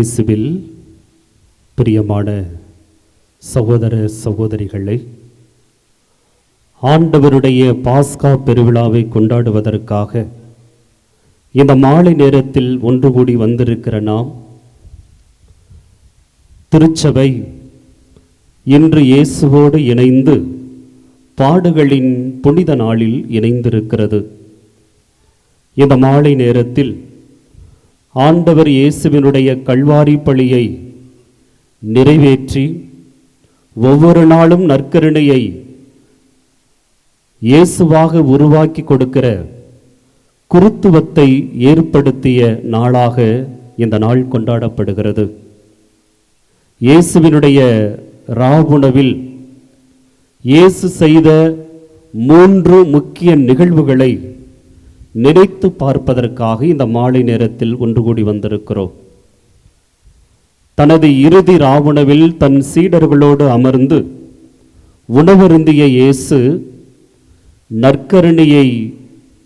இயேசுவில் பிரியமான சகோதர சகோதரிகளை ஆண்டவருடைய பாஸ்கா பெருவிழாவை கொண்டாடுவதற்காக இந்த மாலை நேரத்தில் ஒன்று கூடி வந்திருக்கிற நாம் திருச்சபை இன்று இயேசுவோடு இணைந்து பாடுகளின் புனித நாளில் இணைந்திருக்கிறது. இந்த மாலை நேரத்தில் ஆண்டவர் இயேசுவினுடைய கல்வாரி பழியை நிறைவேற்றி ஒவ்வொரு நாளும் நற்கருணையை இயேசுவாக உருவாக்கி கொடுக்கிற குருத்துவத்தை ஏற்படுத்திய நாளாக இந்த நாள் கொண்டாடப்படுகிறது. இயேசுவினுடைய ராவுணவில் இயேசு செய்த மூன்று முக்கிய நிகழ்வுகளை நினைத்து பார்ப்பதற்காக இந்த மாலை நேரத்தில் ஒன்று கூடி வந்திருக்கிறோம். தனது இறுதி ராவணவில் தன் சீடர்களோடு அமர்ந்து உணவருந்திய இயேசு நற்கரணியை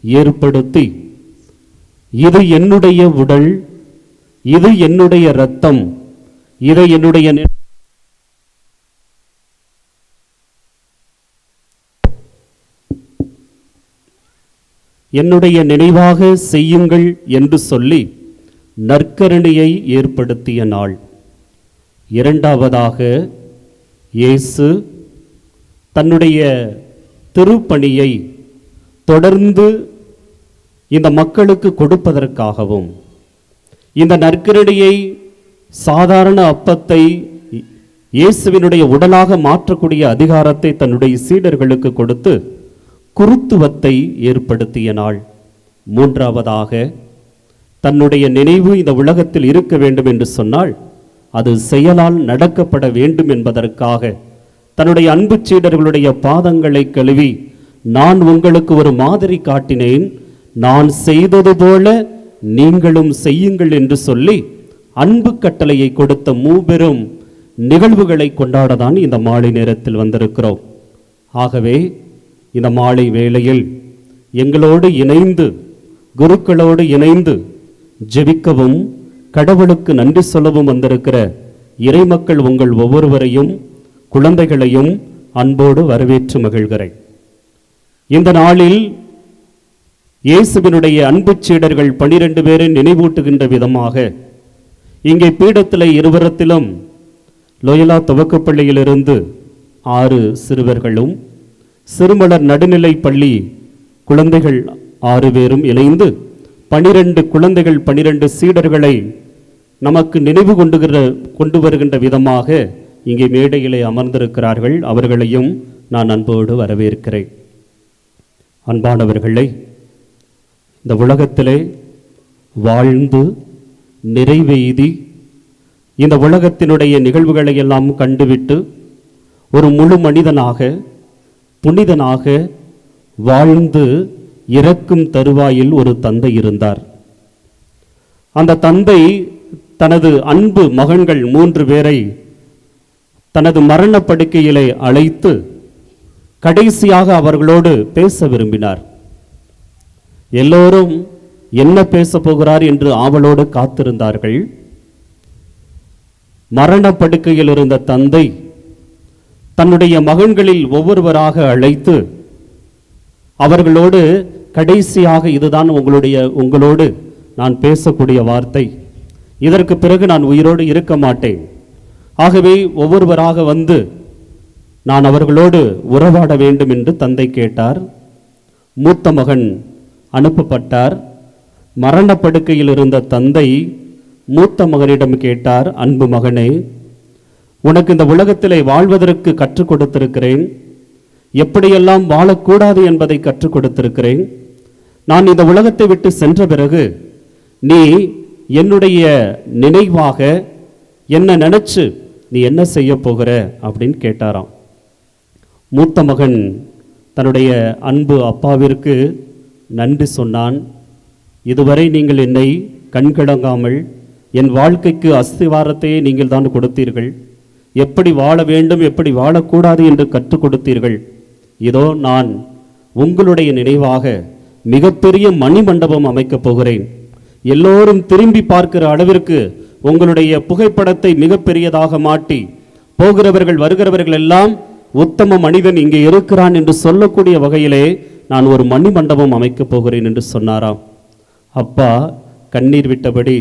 ஏற்படுத்தி இது என்னுடைய உடல் இது என்னுடைய இரத்தம் இதை என்னுடைய என்னுடைய நினைவாக செய்யுங்கள் என்று சொல்லி நற்கருணையை ஏற்படுத்திய நாள். இரண்டாவதாக இயேசு தன்னுடைய திருப்பணியை தொடர்ந்து இந்த மக்களுக்கு கொடுப்பதற்காகவும் இந்த நற்கருணையை சாதாரண அப்பத்தை இயேசுவினுடைய உடலாக மாற்றக்கூடிய அதிகாரத்தை தன்னுடைய சீடர்களுக்கு கொடுத்து குருத்துவத்தை ஏற்படுத்திய நாள். மூன்றாவதாக தன்னுடைய நினைவு இந்த உலகத்தில் இருக்க வேண்டும் என்று சொன்னால் அது செயலால் நடக்கப்பட வேண்டும் என்பதற்காக தன்னுடைய அன்பு சீடர்களுடைய பாதங்களை கழுவி நான் உங்களுக்கு ஒரு மாதிரி காட்டினேன். நான் செய்தது போல நீங்களும் செய்யுங்கள் என்று சொல்லி அன்பு கட்டளையை கொடுத்த மூபெரும் நிகழ்வுகளை கொண்டாடதான் இந்த மாலை நேரத்தில் வந்திருக்கிறோம். ஆகவே இந்த மாலை வேளையில் எங்களோடு இணைந்து குருக்களோடு இணைந்து ஜெபிக்கவும் கடவுளுக்கு நன்றி சொல்லவும் வந்திருக்கிற இறைமக்கள் உங்கள் ஒவ்வொருவரையும் குழந்தைகளையும் அன்போடு வரவேற்று மகிழ்கிறேன். இந்த நாளில் இயேசுவினுடைய அன்பு சீடர்கள் பனிரெண்டு பேரை நினைவூட்டுகின்ற விதமாக இங்கே பீடத்தில் இருவரத்திலும் லோயலா துவக்கப்பள்ளியிலிருந்து ஆறு சிறுவர்களும் சிறுமலர் நடுநிலை பள்ளி குழந்தைகள் ஆறு பேரும் இணைந்து பனிரெண்டு குழந்தைகள் பனிரெண்டு சீடர்களை நமக்கு நினைவு கொண்டுகிற கொண்டு வருகின்ற விதமாக இங்கே மேடையிலே அமர்ந்திருக்கிறார்கள். அவர்களையும் நான் அன்போடு வரவேற்கிறேன். அன்பானவர்களே இந்த உலகத்திலே வாழ்ந்து நிறைவெய்தி இந்த உலகத்தினுடைய நிகழ்வுகளை எல்லாம் கண்டுவிட்டு ஒரு முழு மனிதனாக புனிதனாக வாழ்ந்து இறக்கும் தருவாயில் ஒரு தந்தை இருந்தார். அந்த தந்தை தனது அன்பு மகன்கள் மூன்று பேரை தனது மரண படுக்கையிலே அழைத்து கடைசியாக அவர்களோடு பேச விரும்பினார். எல்லோரும் என்ன பேசப் போகிறார் என்று ஆவலோடு காத்திருந்தார்கள். மரண படுக்கையில் இருந்த தந்தை தன்னுடைய மகன்களில் ஒவ்வொருவராக அழைத்து அவர்களோடு கடைசியாக இதுதான் உங்களுடைய உங்களோடு நான் பேசக்கூடிய வார்த்தை. இதற்கு பிறகு நான் உயிரோடு இருக்க மாட்டேன். ஆகவே ஒவ்வொருவராக வந்து நான் அவர்களோடு உறவாட வேண்டும் என்று தந்தை கேட்டார். மூத்த மகன் அனுப்பப்பட்டார். மரணப்படுக்கையில் இருந்த தந்தை மூத்த மகனிடம் கேட்டார் அன்பு மகனே உனக்கு இந்த உலகத்திலே வாழ்வதற்கு கற்றுக் கொடுத்திருக்கிறேன். எப்படியெல்லாம் வாழக்கூடாது என்பதை கற்றுக் கொடுத்திருக்கிறேன். நான் இந்த உலகத்தை விட்டு சென்ற பிறகு நீ என்னுடைய நினைவாக என்ன நினைச்சு நீ என்ன செய்ய போகிற அப்படின்னு கேட்டாராம். மூத்த மகன் தன்னுடைய அன்பு அப்பாவிற்கு நன்றி சொன்னான். இதுவரை நீங்கள் என்னை கண்கிடங்காமல் என் வாழ்க்கைக்கு அஸ்திவாரத்தையே நீங்கள் தான் கொடுத்தீர்கள். எப்படி வாழ வேண்டும் எப்படி வாழக்கூடாது என்று கற்றுக் கொடுத்தீர்கள். இதோ நான் உங்களுடைய நினைவாக மிகப்பெரிய மணிமண்டபம் அமைக்கப் போகிறேன். எல்லோரும் திரும்பி பார்க்கிற அளவிற்கு உங்களுடைய புகைப்படத்தை மிகப்பெரியதாக மாட்டி போகிறவர்கள் வருகிறவர்கள் எல்லாம் உத்தம மனிதன் இங்கே இருக்கிறான் என்று சொல்லக்கூடிய வகையிலே நான் ஒரு மணி மண்டபம் அமைக்கப் போகிறேன் என்று சொன்னாராம். அப்பா கண்ணீர் விட்டபடி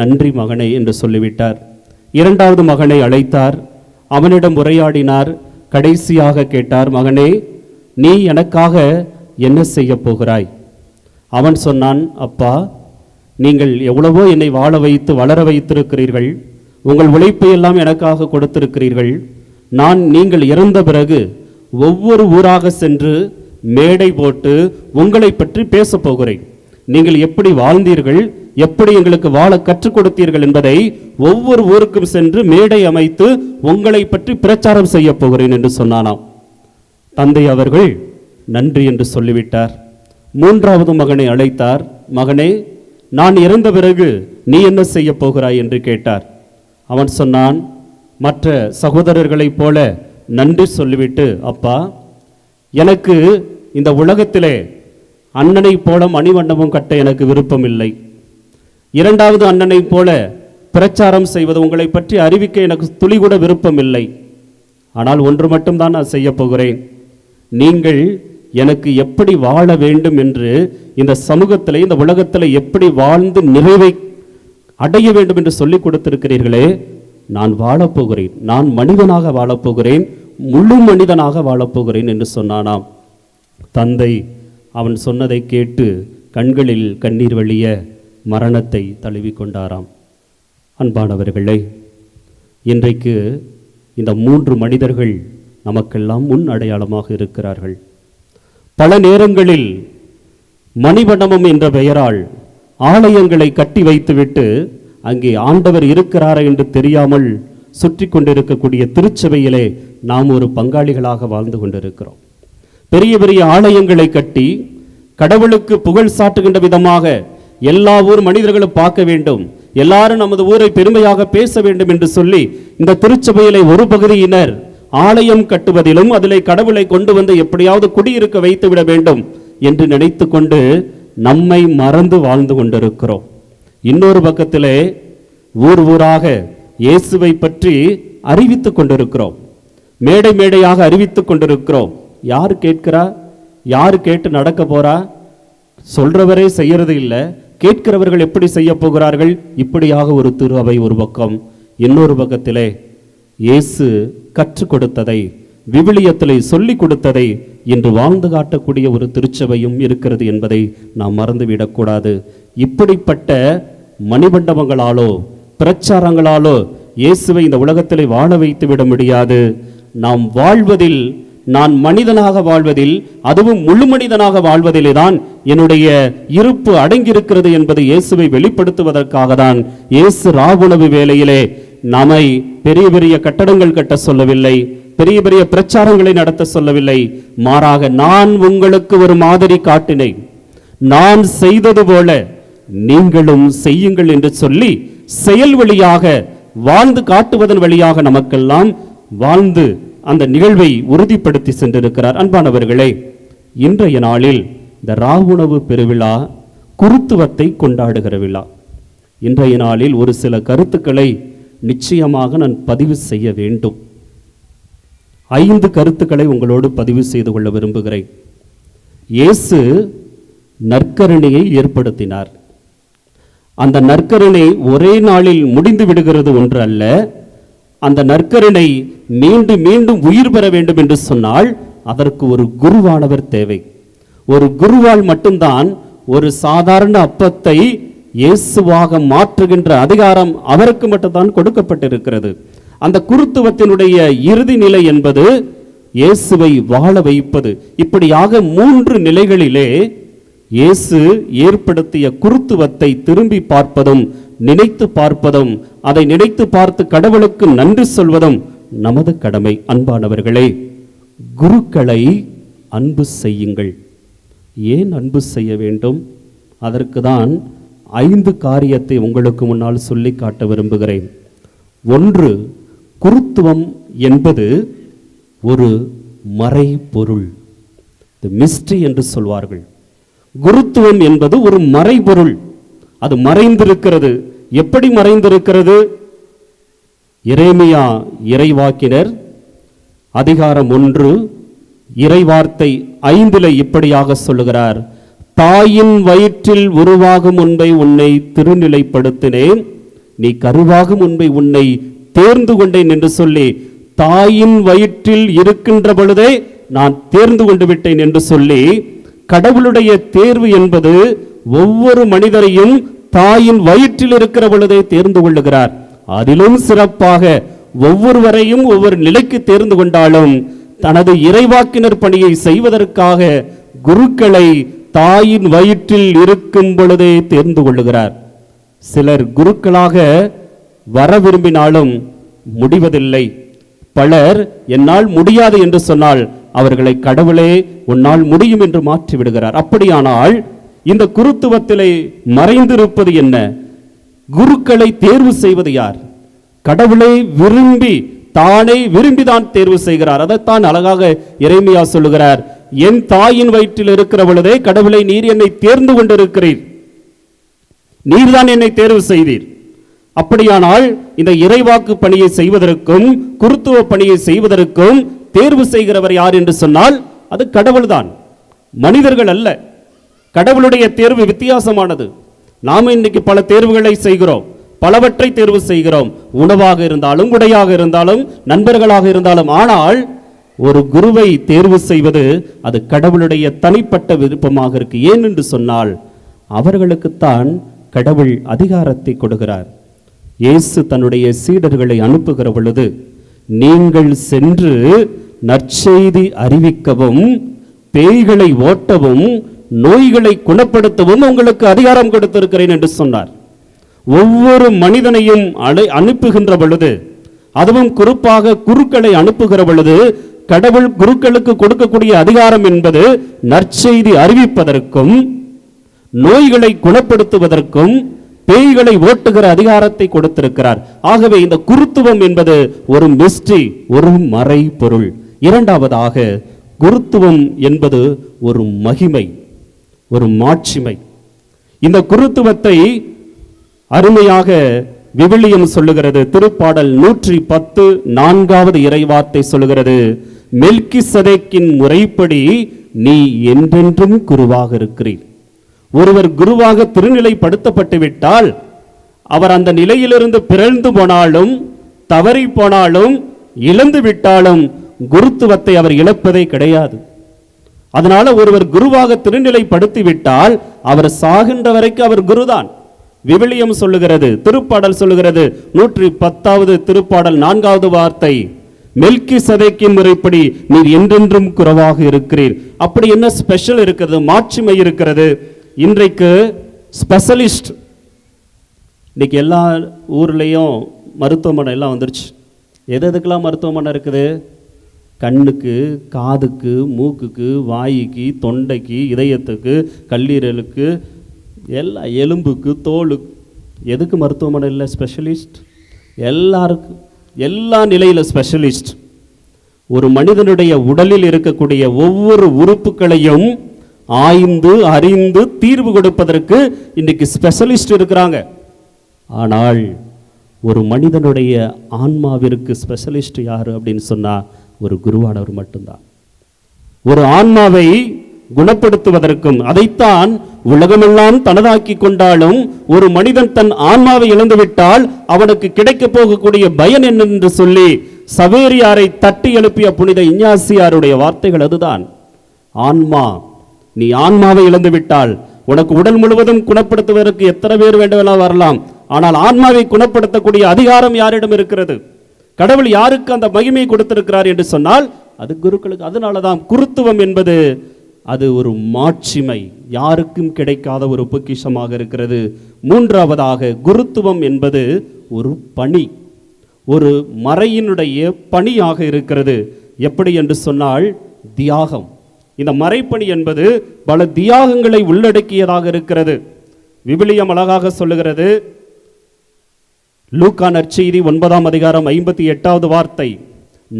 நன்றி மகனை என்று சொல்லிவிட்டார். இரண்டாவது மகனை அழைத்தார். அவனிடம் உரையாடினார். கடைசியாக கேட்டார் மகனே நீ எனக்காக என்ன செய்ய போகிறாய்? அவன் சொன்னான் அப்பா நீங்கள் எவ்வளவோ என்னை வாழ வைத்து வளர வைத்திருக்கிறீர்கள். உங்கள் உழைப்பை எல்லாம் எனக்காக கொடுத்திருக்கிறீர்கள். நான் நீங்கள் இறந்த பிறகு ஒவ்வொரு ஊராக சென்று மேடை போட்டு உங்களை பற்றி பேசப் போகிறேன். நீங்கள் எப்படி வாழ்ந்தீர்கள்? எப்படி எங்களுக்கு வாழ கற்றுக் கொடுத்தீர்கள் என்பதை ஒவ்வொரு ஊருக்கும் சென்று மேடை அமைத்து உங்களை பற்றி பிரச்சாரம் செய்ய போகிறேன் என்று சொன்னானாம். தந்தை அவர்கள் நன்றி என்று சொல்லிவிட்டார். மூன்றாவது மகனை அழைத்தார். மகனே நான் இறந்த பிறகு நீ என்ன செய்ய போகிறாய் என்று கேட்டார். அவன் சொன்னான் மற்ற சகோதரர்களைப் போல நன்றி சொல்லிவிட்டு அப்பா எனக்கு இந்த உலகத்திலே அண்ணனைப் போல மணிமண்டபம் கட்ட எனக்கு விருப்பமில்லை. இரண்டாவது அண்ணனைப் போல பிரச்சாரம் செய்வது உங்களை பற்றி அறிவிக்க எனக்கு துளி கூட விருப்பமில்லை. ஆனால் ஒன்று மட்டும்தான் நான் செய்ய போகிறேன். நீங்கள் எனக்கு எப்படி வாழ வேண்டும் என்று இந்த சமூகத்தில் இந்த உலகத்தில் எப்படி வாழ்ந்து நிறைவை அடைய வேண்டும் என்று சொல்லிக் கொடுத்திருக்கிறீர்களே நான் வாழப்போகிறேன் நான் மனிதனாக வாழப்போகிறேன் முழு மனிதனாக வாழப்போகிறேன் என்று சொன்னானாம். தந்தை அவன் சொன்னதை கேட்டு கண்களில் கண்ணீர் வழிய மரணத்தை தழுவிக்கொண்டாராம். அன்பானவர்களே இன்றைக்கு இந்த மூன்று மனிதர்கள் நமக்கெல்லாம் முன் அடையாளமாக இருக்கிறார்கள். பல நேரங்களில் மணிமண்டபம் என்ற பெயரால் ஆலயங்களை கட்டி வைத்துவிட்டு அங்கே ஆண்டவர் இருக்கிறாரா என்று தெரியாமல் சுற்றி கொண்டிருக்கக்கூடிய திருச்சபையிலே நாம் ஒரு பங்காளிகளாக வாழ்ந்து கொண்டிருக்கிறோம். பெரிய பெரிய ஆலயங்களை கட்டி கடவுளுக்கு புகழ் சாட்டுகின்ற விதமாக எல்லா ஊர் மனிதர்களும் பார்க்க வேண்டும். எல்லாரும் நமது ஊரை பெருமையாக பேச வேண்டும் என்று சொல்லி இந்த திருச்சபையிலே ஒரு பகுதியினர் ஆலயம் கட்டுவதிலும் அதிலே கடவுளை கொண்டு வந்து எப்படியாவது குடியிருக்க வைத்து விட வேண்டும் என்று நினைத்து கொண்டு நம்மை மறந்து வாழ்ந்து கொண்டிருக்கிறோம். இன்னொரு பக்கத்திலே ஊர் ஊராக இயேசுவை பற்றி அறிவித்துக் கொண்டிருக்கிறோம். மேடை மேடையாக அறிவித்துக் கொண்டிருக்கிறோம். யார் கேட்கிறா? யார் கேட்டு நடக்க போறா? சொல்றவரே செய்யறது இல்லை. கேட்கிறவர்கள் எப்படி செய்ய போகிறார்கள்? இப்படியாக ஒரு திரு அவை ஒரு பக்கம் இன்னொரு பக்கத்திலே இயேசு கற்றுக் கொடுத்ததை விவிலியத்திலே சொல்லிக் கொடுத்ததை இன்று வாழ்ந்து காட்டக்கூடிய ஒரு திருச்சபையும் இருக்கிறது என்பதை நாம் மறந்துவிடக்கூடாது. இப்படிப்பட்ட மணிமண்டபங்களாலோ பிரச்சாரங்களாலோ இயேசுவை இந்த உலகத்திலே வாழ வைத்து விட முடியாது. நாம் வாழ்வதில் நான் மனிதனாக வாழ்வதில் அதுவும் முழு மனிதனாக வாழ்வதிலே தான் என்னுடைய இருப்பு அடங்கியிருக்கிறது என்பதை இயேசுவை வெளிப்படுத்துவதற்காக தான் இயேசு ராவுணவு வேலையிலே நம்மை பெரிய பெரிய கட்டடங்கள் கட்ட சொல்லவில்லை பெரிய பெரிய பிரச்சாரங்களை நடத்த சொல்லவில்லை. மாறாக நான் உங்களுக்கு ஒரு மாதிரி காட்டினேன். நான் செய்தது போல நீங்களும் செய்யுங்கள் என்று சொல்லி செயல் வழியாக வாழ்ந்து காட்டுவதன் வழியாக நமக்கெல்லாம் வாழ்ந்து அந்த நிகழ்வை உறுதிப்படுத்தி சென்றிருக்கிறார். அன்பானவர்களே இன்றைய நாளில் இந்த ராகுணவு பெருவிழா குருத்துவத்தை கொண்டாடுகிற விழா. இன்றைய நாளில் ஒரு சில கருத்துக்களை நிச்சயமாக நான் பதிவு செய்ய வேண்டும். ஐந்து கருத்துக்களை உங்களோடு பதிவு செய்து கொள்ள விரும்புகிறேன். இயேசு நற்கரணியை ஏற்படுத்தினார். அந்த நற்கருணை ஒரே நாளில் முடிந்து விடுகிறது ஒன்று அல்ல அந்த நற்கருணை மீண்டும் மீண்டும் உயிர் பெற வேண்டும் என்று சொன்னால் அதற்கு ஒரு குருவானவர் தேவை. ஒரு குருவால் மட்டும்தான் ஒரு சாதாரண அப்பத்தை இயேசுவாக மாற்றுகின்ற அதிகாரம் அவருக்கு மட்டும்தான் கொடுக்கப்பட்டிருக்கிறது. அந்த குருத்துவத்தினுடைய இறுதி நிலை என்பது இயேசுவை வாழ வைப்பது. இப்படியாக மூன்று நிலைகளிலே இயேசு ஏற்படுத்திய குருத்துவத்தை திரும்பி பார்ப்பதும் நினைத்து பார்ப்பதும் அதை நினைத்து பார்த்து கடவுளுக்கு நன்றி சொல்வதும் நமது கடமை. அன்பானவர்களே குருக்களை அன்பு செய்யுங்கள். ஏன் அன்பு செய்ய வேண்டும்? அதற்கு தான் ஐந்து காரியத்தை உங்களுக்கு முன்னால் சொல்லி காட்ட விரும்புகிறேன். ஒன்று குருத்துவம் என்பது ஒரு மறைபொருள். மிஸ்ட்ரி என்று சொல்வார்கள். குருத்துவம் என்பது ஒரு மறைபொருள். அது மறைந்திருக்கிறது. எப்படி மறைந்திருக்கிறது? இறைமையா இறைவாக்கினர் அதிகாரம் ஒன்று இறைவார்த்தை ஐந்தில் இப்படியாக சொல்லுகிறார். தாயின் வயிற்றில் உருவாகும் முன்பை உன்னை திருநிலைப்படுத்தினேன். நீ கருவாகும் முன்பை உன்னை தேர்ந்து கொண்டேன் என்று சொல்லி தாயின் வயிற்றில் இருக்கின்ற பொழுதே நான் தேர்ந்து கொண்டு விட்டேன் என்று சொல்லி கடவுளுடைய தேர்வு என்பது ஒவ்வொரு மனிதரையும் தாயின் வயிற்றில் இருக்கிற பொழுதே தேர்ந்து கொள்ளுகிறார். அதிலும் சிறப்பாக ஒவ்வொருவரையும் ஒவ்வொரு நிலைக்கு தேர்ந்து கொண்டாலும் தனது இறைவாக்கினர் பணியை செய்வதற்காக குருக்களை தாயின் வயிற்றில் இருக்கும் பொழுதே தேர்ந்து கொள்ளுகிறார். சிலர் குருக்களாக வர விரும்பினாலும் முடிவதில்லை. பலர் என்னால் முடியாது என்று சொன்னால் அவர்களை கடவுளே உன்னால் முடியும் என்று மாற்றி விடுகிறார். அப்படியானால் இந்த குருத்துவத்திலே மறைந்திருப்பது என்ன? குருக்களை தேர்வு செய்வது யார்? கடவுளை விரும்பி தானே விரும்பிதான் தேர்வு செய்கிறார். அதைத்தான் அழகாக இறைமையா சொல்லுகிறார். என் தாயின் வயிற்றில் இருக்கிற பொழுதே கடவுளை நீர் என்னை தேர்ந்து கொண்டிருக்கிறீர். நீர்தான் என்னை தேர்வு செய்தீர். அப்படியானால் இந்த இறைவாக்கு பணியை செய்வதற்கும் குருத்துவ பணியை செய்வதற்கும் தேர்வு செய்கிறவர் யார் என்று சொன்னால் அது கடவுள்தான். மனிதர்கள் அல்ல. கடவுளுடைய தேர்வு வித்தியாசமானது. நாம் இன்னைக்கு பல தேர்வுகளை செய்கிறோம். பலவற்றை தேர்வு செய்கிறோம். உணவாக இருந்தாலும் உடையாக இருந்தாலும் நண்பர்களாக இருந்தாலும். ஆனால் ஒரு குருவை தேர்வு செய்வது அது கடவுளுடைய தனிப்பட்ட விருப்பமாக இருக்கு. ஏன் என்று சொன்னால் அவர்களுக்குத்தான் கடவுள் அதிகாரத்தை கொடுக்கிறார். இயேசு தன்னுடைய சீடர்களை அனுப்புகிற பொழுது நீங்கள் சென்று நற்செய்தி அறிவிக்கவும் பேய்களை ஓட்டவும் நோய்களை குணப்படுத்தவும் உங்களுக்கு அதிகாரம் கொடுத்திருக்கிறேன் என்று சொன்னார். ஒவ்வொரு மனிதனையும் அழை அனுப்புகின்ற பொழுது அதுவும் குறிப்பாக குருக்களை அனுப்புகிற பொழுது கடவுள் குருக்களுக்கு கொடுக்கக்கூடிய அதிகாரம் என்பது நற்செய்தி அறிவிப்பதற்கும் நோய்களை குணப்படுத்துவதற்கும் பேய்களை ஓட்டுகிற அதிகாரத்தை கொடுத்திருக்கிறார். ஆகவே இந்த குருத்துவம் என்பது ஒரு மிஸ்ட்ரி ஒரு மறை பொருள் இரண்டாவதாக குருத்துவம் என்பது ஒரு மகிமை ஒரு மாட்சிமை. இந்த குருத்துவத்தை அருமையாக விவிலியம் சொல்லுகிறது. திருப்பாடல் நூற்றி பத்து நான்காவது இறைவார்த்தை சொல்லுகிறது. மெல்கி சதேக்கின் முறைப்படி நீ என்றென்றும் குருவாக இருக்கிறீர். ஒருவர் குருவாக திருநிலைப்படுத்தப்பட்டு விட்டால் அவர் அந்த நிலையிலிருந்து பிறழ்ந்து போனாலும் தவறி போனாலும் இழந்து விட்டாலும் குருத்துவத்தை அவர் இழப்பதே கிடையாது. அதனால ஒருவர் குருவாக திருநிலைப்படுத்தி விட்டால் அவர் சாகின்ற வரைக்கும் அவர் குருதான். விவிலியம் சொல்லுகிறது திருப்பாடல் சொல்லுகிறது நூற்றி பத்தாவது திருப்பாடல் நான்காவது வார்த்தை மெல்கி சதைக்கின் முறைப்படி நீர் என்றென்றும் குறவாக இருக்கிறீர். அப்படி என்ன ஸ்பெஷல் இருக்கிறது? மாட்சிமை இருக்கிறது. இன்றைக்கு ஸ்பெஷலிஸ்ட் இன்றைக்கி எல்லா ஊர்லேயும் மருத்துவமனை எல்லாம் வந்துருச்சு. எது எதுக்கெல்லாம் மருத்துவமனை இருக்குது? கண்ணுக்கு காதுக்கு மூக்குக்கு வாய்க்கு தொண்டைக்கு இதயத்துக்கு கல்லீரலுக்கு எல்லா எலும்புக்கு தோலுக்கு. எதுக்கு மருத்துவமனை இல்லை? ஸ்பெஷலிஸ்ட் எல்லாருக்கும் எல்லா நிலையில் ஸ்பெஷலிஸ்ட் ஒரு மனிதனுடைய உடலில் இருக்கக்கூடிய ஒவ்வொரு உறுப்புகளையும் ஆய்ந்து அறிந்து தீர்வு கொடுப்பதற்கு இன்றைக்கு ஸ்பெஷலிஸ்ட் இருக்கிறாங்க. ஆனால் ஒரு மனிதனுடைய ஆன்மாவிற்கு ஸ்பெஷலிஸ்ட் யார் அப்படின்னு சொன்னால் ஒரு குருவானவர் மட்டும்தான். ஒரு ஆன்மாவை குணப்படுத்துவதற்கும் அதைத்தான் உலகமெல்லாம் தனதாக்கி கொண்டாலும் ஒரு மனிதன் தன் ஆன்மாவை இழந்துவிட்டால் அவனுக்கு கிடைக்கப் போகக்கூடிய பயன் என்னென்று சொல்லி சவேரியாரை தட்டி எழுப்பிய புனித இஞ்ஞாசியாருடைய வார்த்தைகள் அதுதான். ஆன்மா நீ ஆன்மாவை இழந்து விட்டால் உனக்கு உடல் முழுவதும் குணப்படுத்துவதற்கு எத்தனை பேர் வேண்டுமெல்லாம் வரலாம். ஆனால் ஆன்மாவை குணப்படுத்தக்கூடிய அதிகாரம் யாரிடம் இருக்கிறது? கடவுள் யாருக்கு அந்த மகிமையை கொடுத்திருக்கிறார் என்று சொன்னால் அது குருக்களுக்கு அதனால தான் குருத்துவம் என்பது அது ஒரு மாட்சிமை. யாருக்கும் கிடைக்காத ஒரு பொக்கிஷமாக இருக்கிறது. மூன்றாவதாக குருத்துவம் என்பது ஒரு பணி. ஒரு மறையினுடைய பணியாக இருக்கிறது. எப்படி என்று சொன்னால் தியாகம். இந்த மறைப்பணி என்பது பல தியாகங்களை உள்ளடக்கியதாக இருக்கிறது. விவிலியம் அழகாக சொல்லுகிறது. லூக்கா நற்செய்தி ஒன்பதாம் அதிகாரம் ஐம்பத்தி எட்டாவது வார்த்தை.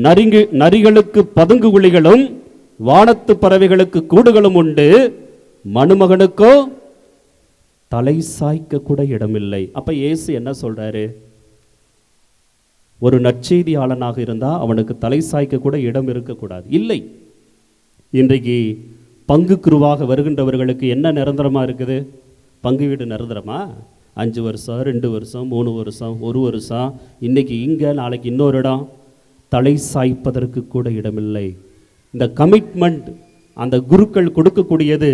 நரிங்கு நரிகளுக்கு பதுங்கு குழிகளும் வானத்து பறவைகளுக்கு கூடுகளும் உண்டு. மணுமகனுக்கோ தலை சாய்க்க கூட இடமில்லை. அப்ப இயேசு என்ன சொல்றாரு? ஒரு நற்செய்தியாளனாக இருந்தா அவனுக்கு தலை சாய்க்க கூட இடம் இருக்கக்கூடாது. இல்லை. இன்றைக்கு பங்கு குருவாக வருகின்றவர்களுக்கு என்ன நிரந்தரமாக இருக்குது? பங்கு வீடு நிரந்தரமா? அஞ்சு வருஷம் ரெண்டு வருஷம் மூணு வருஷம் ஒரு வருஷம் இன்னைக்கு இங்கே நாளைக்கு இன்னொரு இடம். தலை சாய்ப்பதற்கு கூட இடமில்லை. இந்த கமிட்மெண்ட் அந்த குருக்கள் கொடுக்கக்கூடியது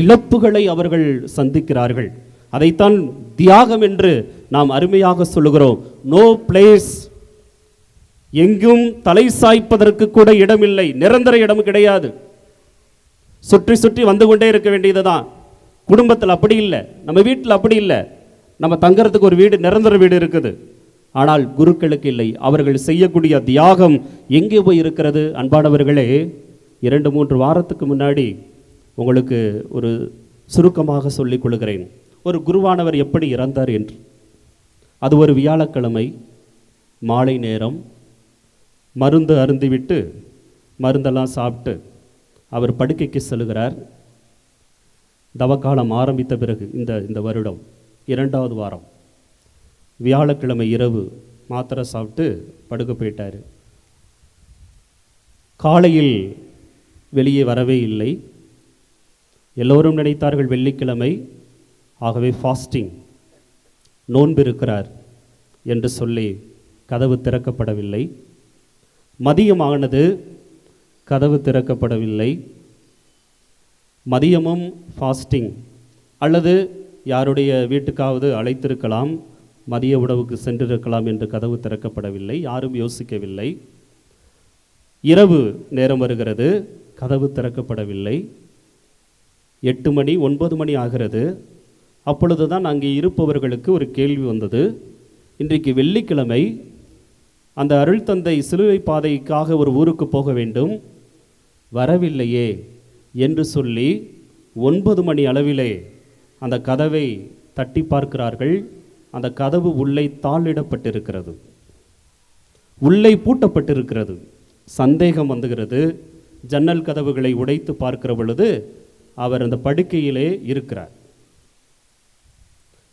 இழப்புகளை அவர்கள் சந்திக்கிறார்கள். அதைத்தான் தியாகம் என்று நாம் அருமையாக சொல்லுகிறோம். நோ பிளேஸ் எங்கும் தலை சாய்ப்பதற்கு கூட இடமில்லை. நிரந்தர இடம் கிடையாது. சுற்றி சுற்றி வந்து கொண்டே இருக்க வேண்டியதுதான். குடும்பத்தில் அப்படி இல்லை. நம்ம வீட்டில் அப்படி இல்லை. நம்ம தங்கறதுக்கு ஒரு வீடு நிரந்தர வீடு இருக்குது. ஆனால் குருக்களுக்கு இல்லை. அவர்கள் செய்யக்கூடிய தியாகம் எங்கே போய் இருக்கிறது? அன்பானவர்களே இரண்டு மூன்று வாரத்துக்கு முன்னாடி உங்களுக்கு ஒரு சுருக்கமாக சொல்லிக் கொள்கிறேன். ஒரு குருவானவர் எப்படி இறந்தார் என்று. அது ஒரு வியாழக்கிழமை மாலை நேரம். மருந்து அருந்திவிட்டு மருந்தெல்லாம் சாப்பிட்டு அவர் படுக்கைக்கு செல்கிறார் தவக்காலம் ஆரம்பித்த பிறகு இந்த இந்த வருடம் இரண்டாவது வாரம். வியாழக்கிழமை இரவு மாத்திரை சாப்பிட்டு படுக்க போயிட்டார். காலையில் வெளியே வரவே இல்லை. எல்லோரும் நினைத்தார்கள் வெள்ளிக்கிழமை ஆகவே ஃபாஸ்டிங் நோன்பு இருக்கிறார் என்று சொல்லி கதவு திறக்கப்படவில்லை. மதியமானது கதவு திறக்கப்படவில்லை. மதியமும் ஃபாஸ்டிங் அல்லது யாருடைய வீட்டுக்காவது அழைத்திருக்கலாம் மதிய உணவுக்கு சென்றிருக்கலாம் என்று கதவு திறக்கப்படவில்லை யாரும் யோசிக்கவில்லை. இரவு நேரம் வருகிறது கதவு திறக்கப்படவில்லை. எட்டு மணி ஒன்பது மணி ஆகிறது. அப்பொழுதுதான் அங்கே இருப்பவர்களுக்கு ஒரு கேள்வி வந்தது. இன்றைக்கு வெள்ளிக்கிழமை அந்த அருள் தந்தை சிலுவை பாதைக்காக ஒரு ஊருக்கு போக வேண்டும். வரவில்லையே என்று சொல்லி ஒன்பது மணி அளவிலே அந்த கதவை தட்டி பார்க்கிறார்கள். அந்த கதவு உள்ளே தாளிடப்பட்டிருக்கிறது. உள்ளே பூட்டப்பட்டிருக்கிறது. சந்தேகம் வந்துகிறது. ஜன்னல் கதவுகளை உடைத்து பார்க்கிற பொழுது அவர் அந்த படுக்கையிலே இருக்கிறார்.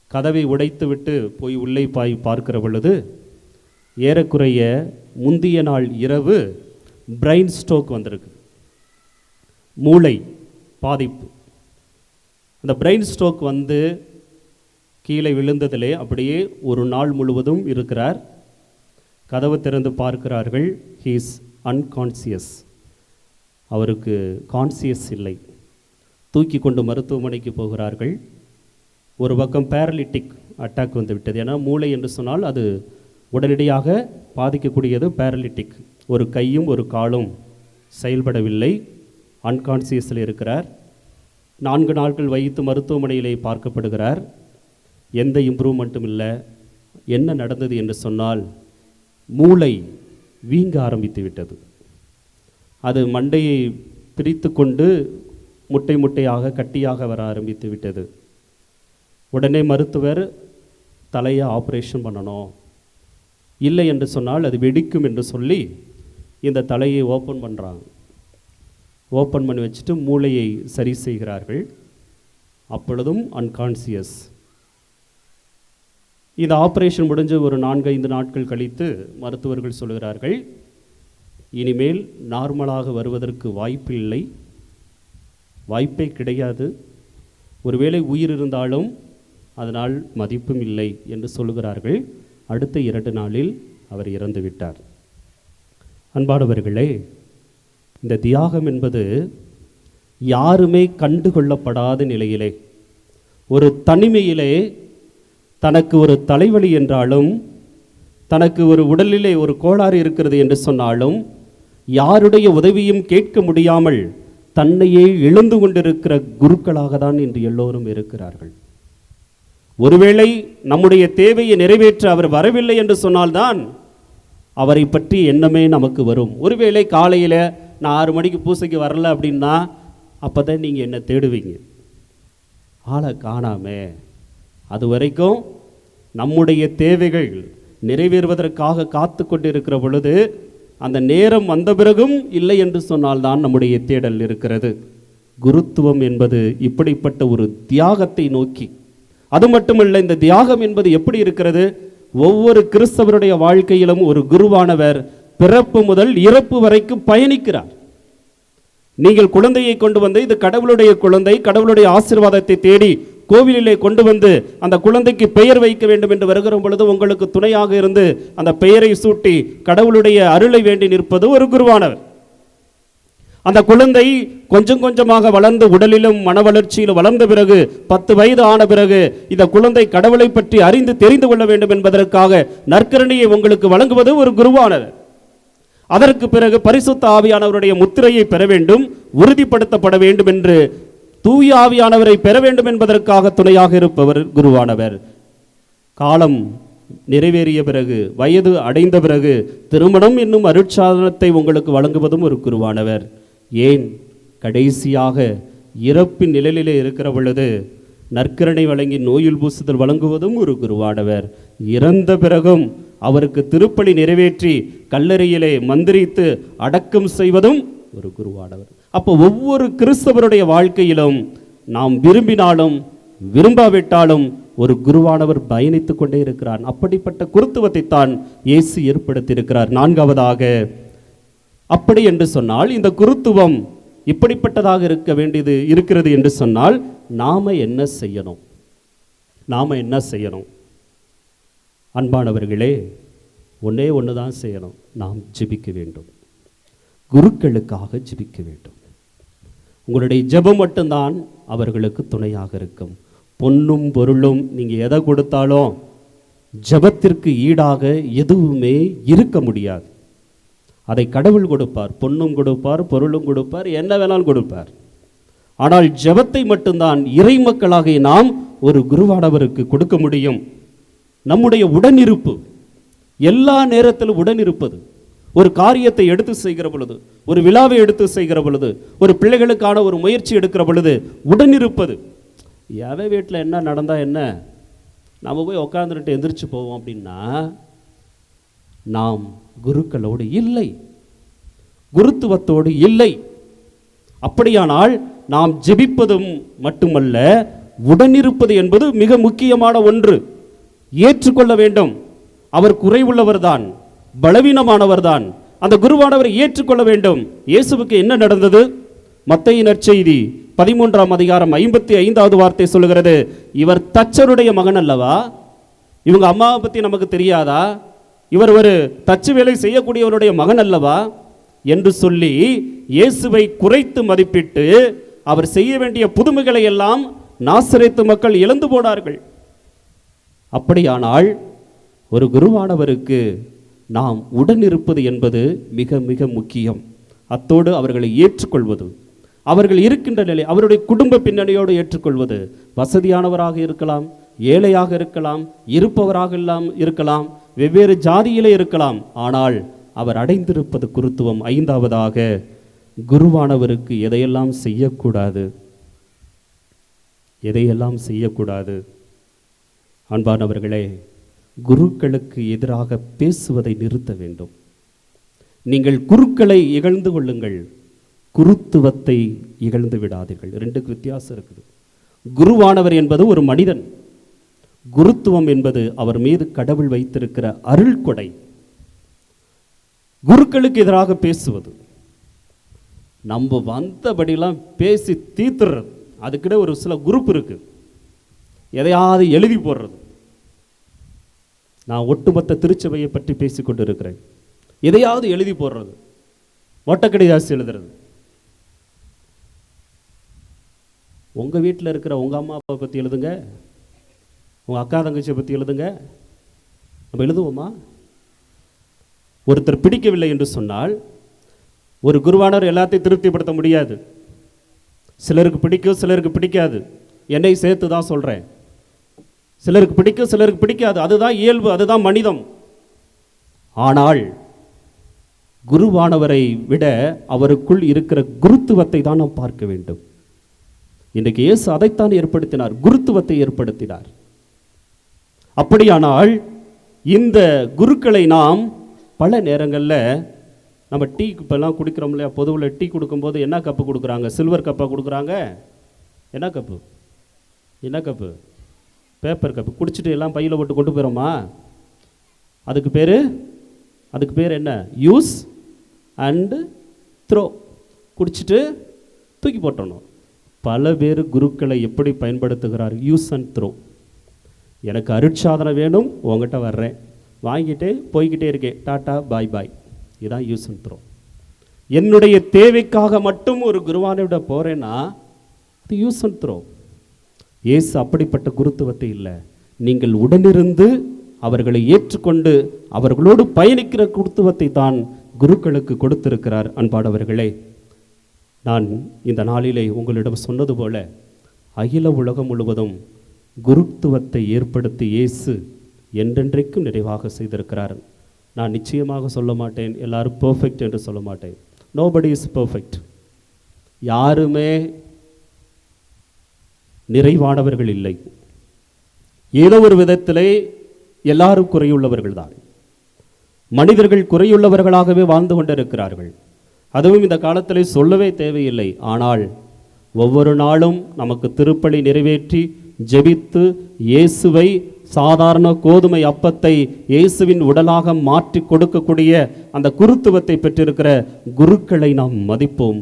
கதவை உடைத்துவிட்டு போய் உள்ளே பாய் பார்க்கிற பொழுது ஏறக்குறைய முந்திய நாள் இரவு பிரைன் ஸ்ட்ரோக் வந்திருக்கு. மூளை பாதிப்பு. அந்த பிரெயின் ஸ்ட்ரோக் வந்து கீழே விழுந்ததிலே அப்படியே ஒரு நாள் முழுவதும் இருக்கிறார். கதவு திறந்து பார்க்கிறார்கள். ஹீஸ் அன்கான்சியஸ் அவருக்கு கான்சியஸ் இல்லை. தூக்கி கொண்டு மருத்துவமனைக்கு போகிறார்கள். ஒரு பக்கம் பேரலிட்டிக் அட்டாக் வந்துவிட்டது ஏன்னா மூளை என்று சொன்னால் அது உடனடியாக பாதிக்கக்கூடியது பேரலிட்டிக் ஒரு கையும் ஒரு காலும் செயல்படவில்லை. அன்கான்சியஸில் இருக்கிறார். நான்கு நாட்கள் வைத்து மருத்துவமனையிலே பார்க்கப்படுகிறார். எந்த இம்ப்ரூவ்மெண்ட்டும் இல்லை. என்ன நடந்தது என்று சொன்னால் மூளை வீங்க ஆரம்பித்து விட்டது. அது மண்டையை பிரித்து கொண்டு முட்டை முட்டையாக கட்டியாக வர ஆரம்பித்து விட்டது. உடனே மருத்துவர் தலையை ஆப்ரேஷன் பண்ணணும். இல்லை என்று சொன்னால் அது வெடிக்கும் என்று சொல்லி இந்த தலையை ஓப்பன் பண்ணுறாங்க ஓப்பன் பண்ணி வச்சுட்டு மூளையை சரி செய்கிறார்கள். அப்பொழுதும் அன்கான்சியஸ் இந்த ஆப்ரேஷன் முடிஞ்சு ஒரு நான்கைந்து நாட்கள் கழித்து மருத்துவர்கள் சொல்கிறார்கள் இனிமேல் நார்மலாக வருவதற்கு வாய்ப்பு இல்லை. வாய்ப்பே கிடையாது. ஒருவேளை உயிர் இருந்தாலும் அதனால் மதிப்பும் இல்லை என்று சொல்லுகிறார்கள். அடுத்த இரண்டு நாளில் அவர் இறந்துவிட்டார். அன்பானவர்களே இந்த தியாகம் என்பது யாருமே கண்டுகொள்ளப்படாத நிலையிலே. ஒரு தனிமையிலே தனக்கு ஒரு தலைவலி என்றாலும் தனக்கு ஒரு உடலிலே ஒரு கோளாறு இருக்கிறது என்று சொன்னாலும் யாருடைய உதவியும் கேட்க முடியாமல் தன்னையே எழுந்து கொண்டிருக்கிற குருக்களாக தான் இன்று எல்லோரும் இருக்கிறார்கள். ஒருவேளை நம்முடைய தேவையை நிறைவேற்ற அவர் வரவில்லை என்று சொன்னால்தான் அவரை பற்றி எண்ணமே நமக்கு வரும். ஒருவேளை காலையில் நான் ஆறு மணிக்கு பூசைக்கு வரல அப்படின்னா அப்போ தான் நீங்கள் என்ன தேடுவீங்க. ஆளை காணாமே. அது வரைக்கும் நம்முடைய தேவைகள் நிறைவேறுவதற்காக காத்து கொண்டிருக்கிற பொழுது அந்த நேரம் வந்த பிறகும் இல்லை என்று சொன்னால்தான் நம்முடைய தேடல் இருக்கிறது. குருத்துவம் என்பது இப்படிப்பட்ட ஒரு தியாகத்தை நோக்கி. அது மட்டுமல்ல இந்த தியாகம் என்பது எப்படி இருக்கிறது? ஒவ்வொரு கிறிஸ்தவருடைய வாழ்க்கையிலும் ஒரு குருவானவர் பிறப்பு முதல் இறப்பு வரைக்கும் பயணிக்கிறார். நீங்கள் குழந்தையை கொண்டு வந்து இது கடவுளுடைய குழந்தை கடவுளுடைய ஆசிர்வாதத்தை தேடி கோவிலிலே கொண்டு வந்து அந்த குழந்தைக்கு பெயர் வைக்க வேண்டும் என்று வருகிற பொழுது உங்களுக்கு துணையாக இருந்து அந்த பெயரை சூட்டி கடவுளுடைய அருளை வேண்டி நிற்பது ஒரு குருவானவர். அந்த குழந்தை கொஞ்சம் கொஞ்சமாக வளர்ந்து உடலிலும் மன வளர்ச்சியிலும் வளர்ந்த பிறகு பத்து வயது ஆன பிறகு இந்த குழந்தை கடவுளை பற்றி அறிந்து தெரிந்து கொள்ள வேண்டும் என்பதற்காக நற்கரணியை உங்களுக்கு வழங்குவது ஒரு குருவானவர். அதற்கு பிறகு பரிசுத்த ஆவியானவருடைய முத்திரையை பெற வேண்டும் உறுதிப்படுத்தப்பட வேண்டும் என்று தூய ஆவியானவரை பெற வேண்டும் என்பதற்காக துணையாக இருப்பவர் குருவானவர். காலம் நிறைவேறிய பிறகு வயது அடைந்த பிறகு திருமணம் என்னும் அருட்சாதனத்தை உங்களுக்கு வழங்குவதும் ஒரு குருவானவர். ஏன்? கடைசியாக இறப்பின் நிழலிலே இருக்கிற பொழுது நற்கரணை வழங்கி நோயில் பூசுதல் வழங்குவதும் ஒரு குருவானவர். இறந்த பிறகும் அவருக்கு திருப்பலி நிறைவேற்றி கல்லறையிலே மந்திரித்து அடக்கம் செய்வதும் ஒரு குருவானவர். அப்போ ஒவ்வொரு கிறிஸ்தவருடைய வாழ்க்கையிலும் நாம் விரும்பினாலும் விரும்பாவிட்டாலும் ஒரு குருவானவர் பயணித்துக் கொண்டே இருக்கிறார். அப்படிப்பட்ட குருத்துவத்தை தான் இயேசு ஏற்படுத்தியிருக்கிறார். நான்காவதாக அப்படி என்று சொன்னால் இந்த குருத்துவம் இப்படிப்பட்டதாக இருக்க வேண்டியது இருக்கிறது என்று சொன்னால் நாம என்ன செய்யணும்? நாம என்ன செய்யணும்? அன்பானவர்களே ஒன்றே ஒன்று தான் செய்யணும். நாம் ஜெபிக்க வேண்டும். குருக்களுக்காக ஜெபிக்க வேண்டும். உங்களுடைய ஜெபம் மட்டும்தான் அவர்களுக்கு துணையாக இருக்கும். பொன்னும் பொருளும் நீங்கள் எதை கொடுத்தாலும் ஜெபத்திற்கு ஈடாக எதுவுமே இருக்க முடியாது. அதை கடவுள் கொடுப்பார் பொன்னும் கொடுப்பார் பொருளும் கொடுப்பார் என்ன வேணாலும் கொடுப்பார். ஆனால் ஜெபத்தை மட்டும்தான் இறை மக்களாகிய நாம் ஒரு குருவானவருக்கு கொடுக்க முடியும். நம்முடைய உடனிருப்பு எல்லா நேரத்திலும் உடனிருப்பது. ஒரு காரியத்தை எடுத்து செய்கிற பொழுது ஒரு விழாவை எடுத்து செய்கிற பொழுது ஒரு பிள்ளைகளுக்கான ஒரு முயற்சி எடுக்கிற பொழுது உடனிருப்பது. எவ வீட்டில் என்ன நடந்தால் என்ன? நம்ம போய் உக்காந்துட்டு எந்திரிச்சு போவோம் அப்படின்னா நாம் குருக்களோடு இல்லை. குருத்துவத்தோடு இல்லை. அப்படியானால் நாம் ஜெபிப்பதும் மட்டுமல்ல உடனிருப்பது என்பது மிக முக்கியமான ஒன்று. ஏற்றுக்கொள்ள வேண்டும். அவர் குறைவுள்ளவர்தான் பலவீனமானவர்தான். அந்த குருவானவரை ஏற்றுக்கொள்ள வேண்டும். இயேசுவுக்கு என்ன நடந்தது? மத்தையின் நற்செய்தி பதிமூன்றாம் அதிகாரம் ஐம்பத்தி ஐந்தாவது வார்த்தை சொல்லுகிறது. இவர் தச்சருடைய மகன் அல்லவா? இவங்க அம்மாவை பற்றி நமக்கு தெரியாதா? இவர் ஒரு தச்சு வேலை செய்யக்கூடியவருடைய மகன் அல்லவா? என்று சொல்லி இயேசுவை குறைத்து மதிப்பிட்டு அவர் செய்ய வேண்டிய புதுமைகளை எல்லாம் நாசரேத்து மக்கள் இழந்து போனார்கள். அப்படியானால் ஒரு குருவானவருக்கு நாம் உடனிருப்பது என்பது மிக மிக முக்கியம். அத்தோடு அவர்களை ஏற்றுக்கொள்வது அவர்கள் இருக்கின்ற நிலை அவருடைய குடும்ப பின்னணியோடு ஏற்றுக்கொள்வது வசதியானவராக இருக்கலாம் ஏழையாக இருக்கலாம் இருப்பவராக எல்லாம் இருக்கலாம் வெவ்வேறு ஜாதியிலே இருக்கலாம். ஆனால் அவர் அடைந்திருப்பது குருத்துவம் ஐந்தாவதாக குருவானவருக்கு எதையெல்லாம் செய்யக்கூடாது? எதையெல்லாம் செய்யக்கூடாது? அன்பானவர்களே குருக்களுக்கு எதிராக பேசுவதை நிறுத்த வேண்டும். நீங்கள் குருக்களை இகழ்ந்து கொள்ளுங்கள். குருத்துவத்தை இகழ்ந்து விடாதீர்கள். ரெண்டுக்கு வித்தியாசம் இருக்குது. குருவானவர் என்பது ஒரு மனிதன். குருத்துவம் என்பது அவர் மீது கடவுள் வைத்திருக்கிற அருள் கொடை. குருக்களுக்கு எதிராக பேசுவது. நம்ம வந்தபடிலாம் பேசி தீர்த்துறது. அதுக்கிட்ட ஒரு சில குரூப் இருக்கு. எதையாவது எழுதி போடுறது. நான் ஒட்டுமொத்த திருச்சபையை பற்றி பேசிக் கொண்டிருக்கிறேன். எதையாவது எழுதி போடுறது. ஒட்டக்கடிதாசி எழுதுறது. உங்கள் வீட்டில் இருக்கிற உங்கள் அம்மா அப்பாவை பற்றி எழுதுங்க. உங்கள் அக்கா தங்கச்சியை பற்றி எழுதுங்க. நம்ம எழுதுவோமா? ஒருத்தர் பிடிக்கவில்லை என்று சொன்னால் ஒரு குருவானவர் எல்லாத்தையும் திருப்திப்படுத்த முடியாது. சிலருக்கு பிடிக்கும் சிலருக்கு பிடிக்காது. என்னை சேர்த்து தான் சொல்கிறேன் சிலருக்கு பிடிக்கும் சிலருக்கு பிடிக்காது. அதுதான் இயல்பு அதுதான் மனிதம். ஆனால் குருவானவரை விட அவருக்குள் இருக்கிற குருத்துவத்தை தான் நாம் பார்க்க வேண்டும். இன்றைக்கு இயேசு அதைத்தான் ஏற்படுத்தினார் குருத்துவத்தை ஏற்படுத்தினார். அப்படியானால் இந்த குருக்களை நாம் பல நேரங்களில் நம்ம டீ இப்போல்லாம் குடிக்கிறோம் இல்லையா? பொதுவில் டீ கொடுக்கும்போது என்ன கப்பு கொடுக்குறாங்க? சில்வர் கப்பாக கொடுக்குறாங்க? என்ன கப்பு? என்ன கப்பு? பேப்பர் கப் குடிச்சிட்டு எல்லாம் பையில் போட்டு கொண்டு போகிறோமா அதுக்கு பேர்? அதுக்கு பேர் என்ன? யூஸ் அண்டு த்ரோ குடிச்சிட்டு தூக்கி போட்டணும் பல பேர் குருக்களை எப்படி பயன்படுத்துகிறார்? யூஸ் அண்ட் த்ரோ எனக்கு அருட்சாதனை வேணும் உங்ககிட்ட வர்றேன். வாங்கிட்டு போய்கிட்டே இருக்கேன். டாட்டா பாய் பாய் இதுதான் யூஸ் அண்ட் த்ரோ என்னுடைய தேவைக்காக மட்டும் ஒரு குருவானோட போகிறேன்னா அது யூஸ் அண்ட் த்ரோ இயேசு அப்படிப்பட்ட குருத்துவத்தை இல்லை. நீங்கள் உடனிருந்து அவர்களை ஏற்றுக்கொண்டு அவர்களோடு பயணிக்கிற குருத்துவத்தை தான் குருக்களுக்கு கொடுத்திருக்கிறார் அன்பாடவர்களே நான் இந்த நாளிலே உங்களிடம் சொன்னது போல அகில உலகம் முழுவதும் குருத்துவத்தை ஏற்படுத்தி இயேசு என்றென்றைக்கும் நிறைவாக செய்திருக்கிறார். நான் நிச்சயமாக சொல்ல மாட்டேன் எல்லாரும் பர்ஃபெக்ட் என்று சொல்ல மாட்டேன். நோபடி இஸ் பர்ஃபெக்ட் யாருமே நிறைவானவர்கள் இல்லை. ஏதோ ஒரு விதத்திலே எல்லாரும் குறையுள்ளவர்கள் தான் மனிதர்கள் குறையுள்ளவர்களாகவே வாழ்ந்து கொண்டிருக்கிறார்கள். அதுவும் இந்த காலத்திலே சொல்லவே தேவையில்லை. ஆனால் ஒவ்வொரு நாளும் நமக்கு திருப்பலி நிறைவேற்றி ஜெபித்து இயேசுவை சாதாரண கோதுமை அப்பத்தை இயேசுவின் உடலாக மாற்றி கொடுக்கக்கூடிய அந்த குருத்துவத்தை பெற்றிருக்கிற குருக்களை நாம் மதிப்போம்.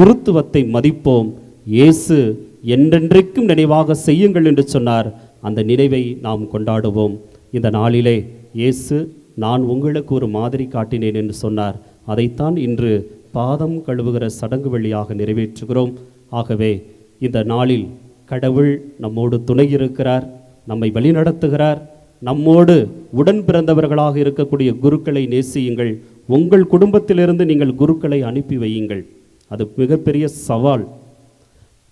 குருத்துவத்தை மதிப்போம். இயேசு என்றென்றைக்கும் நினைவாக செய்யுங்கள் என்று சொன்னார். அந்த நினைவை நாம் கொண்டாடுவோம். இந்த நாளிலே இயேசு நான் உங்களுக்கு ஒரு மாதிரி காட்டினேன் என்று சொன்னார். அதைத்தான் இன்று பாதம் கழுவுகிற சடங்கு வழியாக நிறைவேற்றுகிறோம். ஆகவே இந்த நாளில் கடவுள் நம்மோடு துணை இருக்கிறார் நம்மை வழிநடத்துகிறார். நம்மோடு உடன் பிறந்தவர்களாக இருக்கக்கூடிய குருக்களை நேசியுங்கள். உங்கள் குடும்பத்திலிருந்து நீங்கள் குருக்களை அனுப்பி வையுங்கள். அது மிகப்பெரிய சவால்.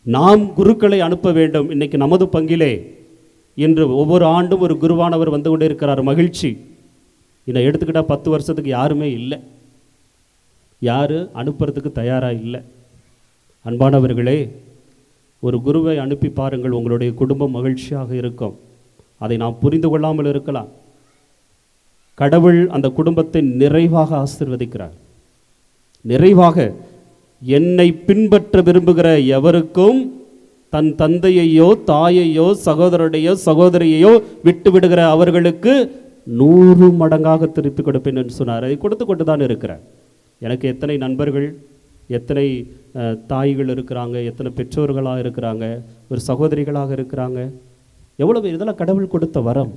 நாம் குருக்களை அனுப்ப வேண்டும். இன்னைக்கு நமது பங்கிலே இன்று ஒவ்வொரு ஆண்டும் ஒரு குருவானவர் வந்து கொண்டே இருக்கிறார் மகிழ்ச்சி. இதை எடுத்துக்கிட்டால் பத்து வருஷத்துக்கு யாருமே இல்லை. யார்? அனுப்புறதுக்கு தயாராக இல்லை. அன்பானவர்களே ஒரு குருவை அனுப்பி பாருங்கள். உங்களுடைய குடும்பம் மகிழ்ச்சியாக இருக்கும். அதை நாம் புரிந்து கொள்ளாமல் இருக்கலாம். கடவுள் அந்த குடும்பத்தை நிறைவாக ஆசிர்வதிக்கிறார். நிறைவாக என்னை பின்பற்ற விரும்புகிற எவருக்கும் தன் தந்தையையோ தாயையோ சகோதரரையோ சகோதரியையோ விட்டு விடுகிற அவர்களுக்கு நூறு மடங்காக திருப்பி கொடுப்பேன் என்று சொன்னார். அதை கொடுத்து கொண்டு தான் இருக்கிறேன் எனக்கு எத்தனை நண்பர்கள் எத்தனை தாய்கள் இருக்கிறாங்க எத்தனை பெற்றோர்களாக இருக்கிறாங்க ஒரு சகோதரிகளாக இருக்கிறாங்க. எவ்வளவு இதெல்லாம் கடவுள் கொடுத்த வரம்.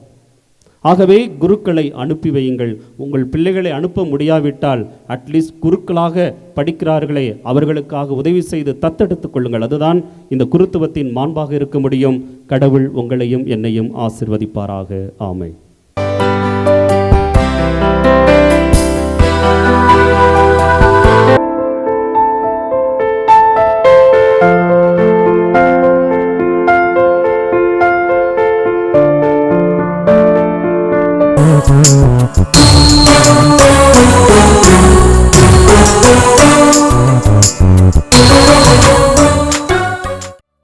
ஆகவே குருக்களை அனுப்பி வையுங்கள். உங்கள் பிள்ளைகளை அனுப்ப முடியாவிட்டால் அட்லீஸ்ட் குருக்களாக படிக்கிறார்களே அவர்களுக்காக உதவி செய்து தத்தெடுத்துக் கொள்ளுங்கள். அதுதான் இந்த குருத்துவத்தின் மாண்பாக இருக்க முடியும். கடவுள் உங்களையும் என்னையும் ஆசிர்வதிப்பாராக. ஆமை